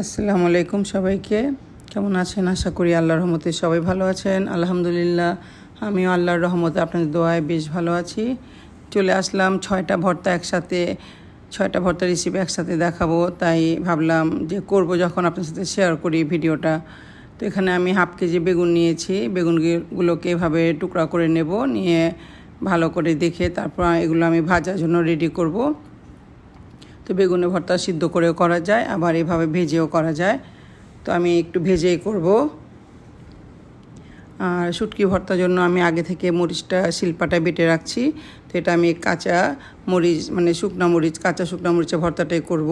আসসালামু আলাইকুম সবাইকে। কেমন আছেন? আশা করি আল্লাহর রহমতে সবাই ভালো আছেন। আলহামদুলিল্লাহ, আমিও আল্লাহর রহমতে আপনাদের দোয়ায় বেশ ভালো আছি। চলে আসলাম, ছয়টা ভর্তা একসাথে, ছয়টা ভর্তা রেসিপি একসাথে দেখাবো। তাই ভাবলাম যে করব যখন আপনার সাথে শেয়ার করি ভিডিওটা। তো এখানে আমি হাফ কেজি বেগুন নিয়েছি। বেগুনগুলোকে এভাবে টুকরা করে নেব, নিয়ে ভালো করে দেখে তারপর এগুলো আমি ভাজার জন্য রেডি করব। তো বেগুনের ভর্তা সিদ্ধ করেও করা যায়, আবার এভাবে ভেজেও করা যায়। তো আমি একটু ভেজেই করব। আর শুটকি ভর্তার জন্য আমি আগে থেকে মরিচটা শিল্পাটা বেটে রাখছি। তো এটা আমি কাঁচা মরিচ মানে শুকনা মরিচ, কাঁচা শুকনা মরিচের ভর্তাটাই করব।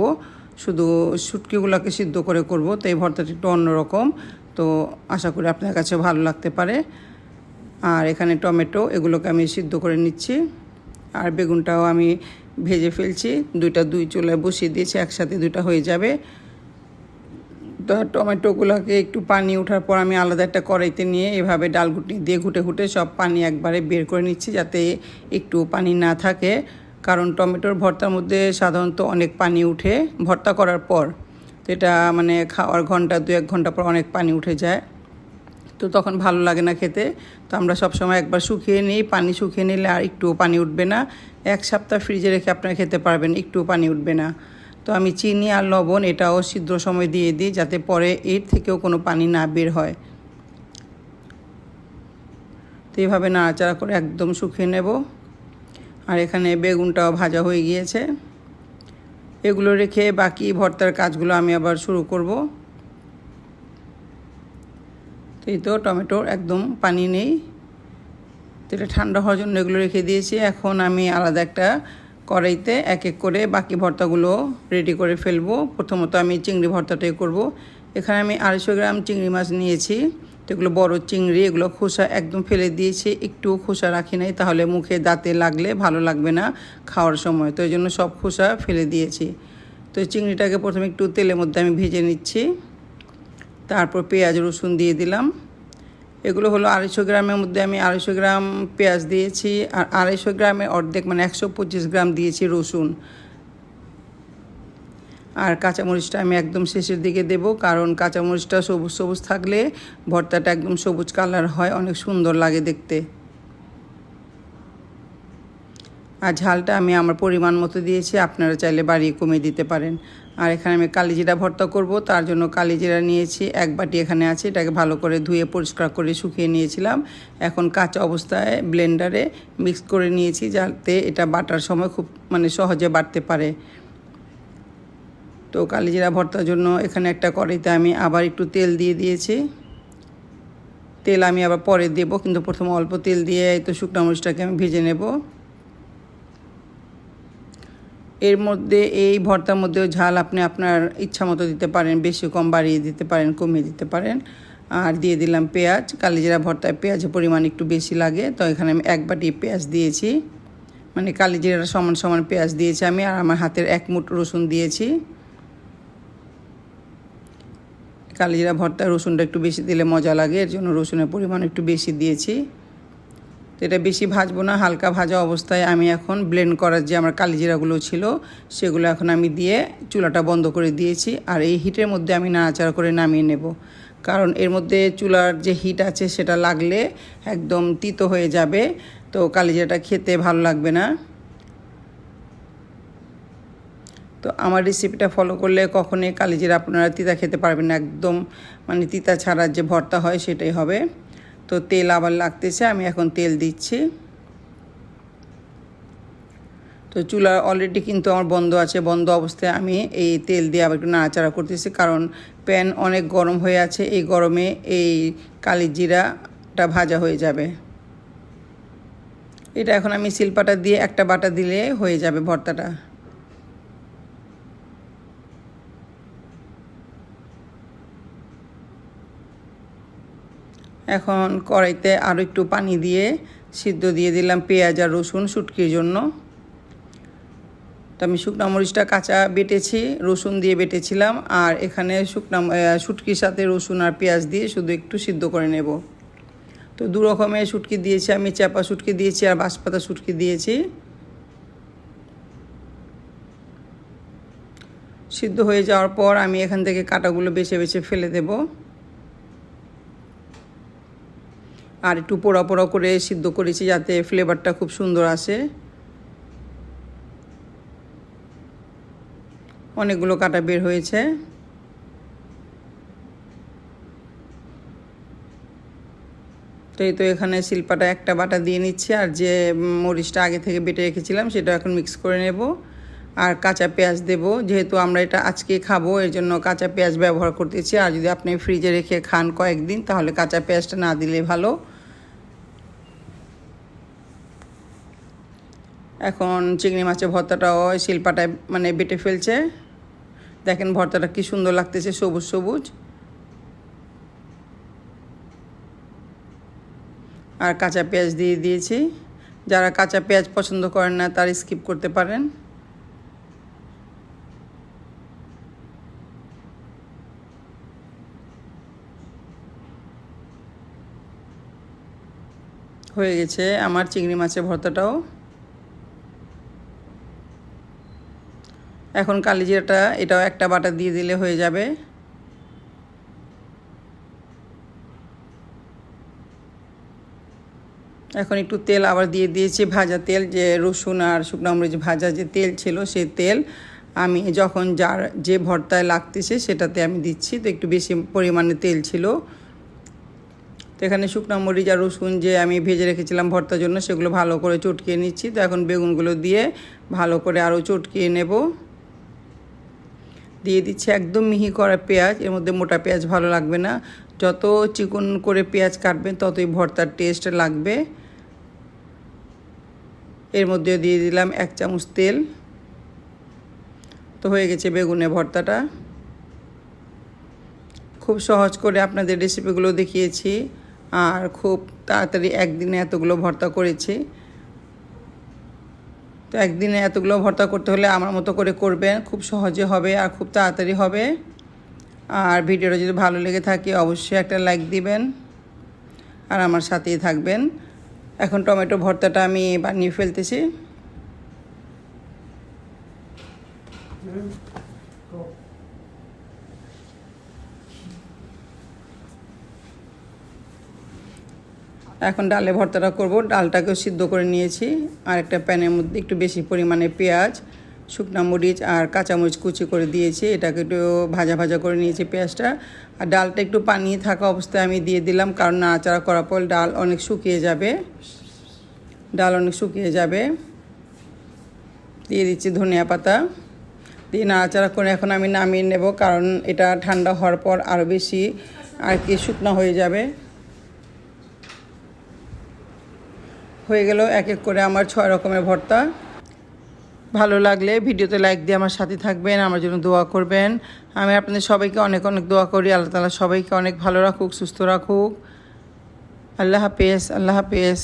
শুধু শুটকিগুলোকে সিদ্ধ করে করব, তো এই ভর্তাটা একটু অন্যরকম। তো আশা করি আপনার কাছে ভালো লাগতে পারে। আর এখানে টমেটো, এগুলোকে আমি সিদ্ধ করে নিচ্ছি। আর বেগুনটাও আমি ভেজে ফেলছি, দুইটা দুই চুলায় বসিয়ে দিয়েছি, একসাথে দুইটা হয়ে যাবে। তো টমেটোগুলোকে একটু পানি ওঠার পর আমি আলাদা একটা কড়াইতে নিয়ে এভাবে ডাল ঘুটনি দিয়ে ঘুটে ঘুটে সব পানি একবারে বের করে নিচ্ছি যাতে একটু পানি না থাকে। কারণ টমেটোর ভর্তার মধ্যে সাধারণত অনেক পানি উঠে ভর্তা করার পর। তো এটা মানে খাওয়ার ঘণ্টা দু এক ঘণ্টা পর অনেক পানি উঠে যায়। তো তখন ভালো লাগে না খেতে। তো আমরা সব সময় একবার শুকিয়ে নিই, পানি শুকিয়ে নিলে আর একটুও পানি উঠবে না। এক সপ্তাহ ফ্রিজে রেখে আপনারা খেতে পারবেন, একটুও পানি উঠবে না। তো আমি চিনি আর লবণ এটাও সিদ্ধ সময় দিয়ে দিই যাতে পরে এর থেকেও কোনো পানি না বের হয়। তো এইভাবে নাড়াচাড়া করে একদম শুকিয়ে নেব। আর এখানে বেগুনটাও ভাজা হয়ে গিয়েছে। এগুলো রেখে বাকি ভর্তার কাজগুলো আমি আবার শুরু করব। তো এই তো টমেটোর একদম পানি নেই। তো এটা ঠান্ডা হওয়ার জন্য এগুলো রেখে দিয়েছি। এখন আমি আলাদা একটা কড়াইতে এক এক করে বাকি ভর্তাগুলো রেডি করে ফেলব। প্রথমত আমি চিংড়ি ভর্তাটাই করব। এখানে আমি আড়াইশো গ্রাম চিংড়ি মাছ নিয়েছি। তো এগুলো বড়ো চিংড়ি, এগুলো খোসা একদম ফেলে দিয়েছি। একটু খোসা রাখি নাই, তাহলে মুখে দাঁতে লাগলে ভালো লাগবে না খাওয়ার সময়। তো এই জন্য সব খোসা ফেলে দিয়েছি। তো চিংড়িটাকে প্রথমে একটু তেলের মধ্যে আমি ভেজে নিচ্ছি। তারপর পেঁয়াজ, রসুন দিয়ে দিলাম। এগুলো হলো আড়াইশো গ্রামের মধ্যে আমি আড়াইশো গ্রাম পেঁয়াজ দিয়েছি আর আড়াইশো গ্রামের অর্ধেক মানে একশো পঁচিশ গ্রাম দিয়েছি রসুন। আর কাঁচামরিচটা আমি একদম শেষের দিকে দেব কারণ কাঁচামরিচটা সবুজ সবুজ থাকলে ভর্তাটা একদম সবুজ কালার হয়, অনেক সুন্দর লাগে দেখতে। আর ঝালটা আমি আমার পরিমাণ মতো দিয়েছি, আপনারা চাইলে বাড়িয়ে কমিয়ে দিতে পারেন। আর এখানে আমি কালিজিরা ভর্তা করব, তার জন্য কালিজিরা নিয়েছি, এক বাটি এখানে আছে, এটাকে ভালো করে ধুয়ে পরিষ্কার করে শুকিয়ে নিয়েছিলাম। এখন কাঁচা অবস্থায় ব্লেন্ডারে মিক্স করে নিয়েছি যাতে এটা বাটার সময় খুব মানে সহজে বাটতে পারে। তো কালিজিরা ভর্তার জন্য এখানে একটা কড়াইতে আমি আবার একটু তেল দিয়ে দিয়েছি। তেল আমি আবার পরে দেব, কিন্তু প্রথমে অল্প তেল দিয়ে এই তো শুকনো মরিচটাকে আমি ভেজে নেব। এর মধ্যে এই ভর্তার মধ্যেও ঝাল আপনি আপনার ইচ্ছা মতো দিতে পারেন, বেশি কম বাড়িয়ে দিতে পারেন, কমিয়ে দিতে পারেন। আর দিয়ে দিলাম পেঁয়াজ, কালিজিরা ভর্তায় পেঁয়াজের পরিমাণ একটু বেশি লাগে। তো এখানে আমি এক বাটি পেঁয়াজ দিয়েছি। মানে কালিজিরা সমান সমান পেঁয়াজ দিয়েছি আমি আর আমার হাতের এক মুঠ রসুন দিয়েছি। কালিজিরা ভর্তা রসুনটা একটু বেশি দিলে মজা লাগে, এর জন্য রসুনের পরিমাণ একটু বেশি দিয়েছি। তো এটা বেশি ভাজবো না, হালকা ভাজা অবস্থায় আমি এখন ব্লেন্ড করার যে আমার কালিজিরাগুলো ছিল, সেগুলো এখন আমি দিয়ে চুলাটা বন্ধ করে দিয়েছি আর এই হিটের মধ্যে আমি নাড়াচাড়া করে নামিয়ে নেব। কারণ এর মধ্যে চুলার যে হিট আছে সেটা লাগলে একদম তিতো হয়ে যাবে, তো কালিজিরাটা খেতে ভালো লাগবে না। তো আমার রেসিপিটা ফলো করলে কখনোই কালিজিরা আপনারা তিতা খেতে পারবেন না, একদম মানে তিতা ছাড়ার যে ভর্তা হয় সেটাই হবে। তো তেল আবার লাগতেছে, আমি এখন তেল দিচ্ছি। তো চুলা অলরেডি কিন্তু আমার বন্ধ আছে, বন্ধ অবস্থায় আমি এই তেল দিয়ে আবার একটু নাড়াচাড়া করতেছি, কারণ প্যান অনেক গরম হয়ে আছে, এই গরমে এই কালি জিরাটা ভাজা হয়ে যাবে। এটা এখন আমি শিল্পাটা দিয়ে একটা বাটা দিলে হয়ে যাবে ভর্তাটা। এখন কড়াইতে আরও একটু পানি দিয়ে সিদ্ধ দিয়ে দিলাম পেঁয়াজ আর রসুন শুটকির জন্য। তো আমি শুকনা মরিচটা কাঁচা বেটেছি, রসুন দিয়ে বেটেছিলাম, আর এখানে শুকনা শুটকির সাথে রসুন আর পেঁয়াজ দিয়ে শুধু একটু সিদ্ধ করে নেব। তো দু রকমের শুটকি দিয়েছি, আমি চাপা শুটকি দিয়েছি আর বাঁশপাতা শুটকি দিয়েছি। সিদ্ধ হয়ে যাওয়ার পর আমি এখান থেকে কাটাগুলো বেছে বেছে ফেলে দেব। আর একটু পোড়া পোড়া করে সিদ্ধ করেছি যাতে ফ্লেভারটা খুব সুন্দর আসে। অনেকগুলো কাটা বের হয়েছে। তো এই তো এখানে শিল্পাটা একটা বাটা দিয়ে নিচ্ছি, আর যে মরিচটা আগে থেকে বেটে রেখেছিলাম সেটা এখন মিক্স করে নেব। আর কাঁচা পেঁয়াজ দেব, যেহেতু আমরা এটা আজকে খাব, এর জন্য কাঁচা পেঁয়াজ ব্যবহার করতেছি। আর যদি আপনি ফ্রিজে রেখে খান কয়েকদিন, তাহলে কাঁচা পেঁয়াজটা না দিলে ভালো। এখন চিংড়ি মাছের ভর্তাটাও শিল্পাটায় মানে বেটে ফেলছে। দেখেন ভর্তাটা কি সুন্দর লাগতেছে, সবুজ সবুজ। আর কাঁচা পেঁয়াজ দিয়ে দিয়েছি। যারা কাঁচা পেঁয়াজ পছন্দ করেন না, তার স্কিপ করতে পারেন। হয়ে গেছে আমার চিংড়ি মাছের ভর্তাটাও। এখন কালিজিরাটা এটাও একটা বাটা দিয়ে দিলে হয়ে যাবে। এখন একটু তেল আবার দিয়ে দিয়েছি, ভাজা তেল, যে রসুন আর শুকনো মরিচ ভাজা যে তেল ছিল সেই তেল আমি যখন যার যে ভর্তায় লাগতেছে সেটাতে আমি দিচ্ছি, তো একটু বেশি পরিমাণে তেল ছিল। তো এখানে শুকনো মরিচ আর রসুন যে আমি ভেজে রেখেছিলাম ভর্তার জন্য সেগুলো ভালো করে চটকিয়ে নিচ্ছি। তো এখন বেগুনগুলো দিয়ে ভালো করে আরও চটকিয়ে নেব। দিয়ে দিচ্ছি একদম মিহি করা পেঁয়াজ, এর মধ্যে মোটা পেঁয়াজ ভালো লাগবে না। যত চিকন করে পেঁয়াজ কাটবেন, ততই ভর্তার টেস্ট লাগবে। এর মধ্যে দিয়ে দিলাম এক চামচ তেল। তো হয়ে গেছে বেগুনে ভর্তাটা। খুব সহজ করে আপনাদের রেসিপিগুলো দেখিয়েছি। আর খুব তাড়াতাড়ি একদিনে এতগুলো ভর্তা করেছি। তো একদিনে এতগুলো ভর্তা করতে হলে আমার মতো করে করবেন, খুব সহজে হবে আর খুব তাড়াতাড়ি হবে। আর ভিডিওটা যদি ভালো লেগে থাকে অবশ্যই একটা লাইক দিবেন আর আমার সাথেই থাকবেন। এখন টমেটো ভর্তাটা আমি বানিয়ে ফেলতেছি। এখন ডালে ভর্তাটা করব। ডালটাকেও সিদ্ধ করে নিয়েছি। আর একটা প্যানের মধ্যে একটু বেশি পরিমাণে পেঁয়াজ, শুকনো মরিচ আর কাঁচামরিচ কুচি করে দিয়েছি। এটাকে একটু ভাজা ভাজা করে নিয়েছি পেঁয়াজটা। আর ডালটা একটু পানি থাকা অবস্থায় আমি দিয়ে দিলাম, কারণ নাড়াচাড়া করার পর ডাল অনেক শুকিয়ে যাবে। ডাল অনেক শুকিয়ে যাবে। দিয়ে দিচ্ছি ধনিয়া পাতা। দিয়ে নাড়াচাড়া করে এখন আমি নামিয়ে নেব, কারণ এটা ঠান্ডা হওয়ার পর আরও বেশি আর কি শুকনো হয়ে যাবে। হয়ে গেল এক এক করে আমার ছয় রকমের ভর্তা। ভালো লাগলে ভিডিওতে লাইক দিয়ে আমার সাথে থাকবেন, আমার জন্য দোয়া করবেন। আমি আপনাদের সবাইকে অনেক অনেক দোয়া করি, আল্লাহ তালা সবাইকে অনেক ভালো রাখুক, সুস্থ রাখুক। আল্লাহ হাফেজ আল্লাহ হাফেজ।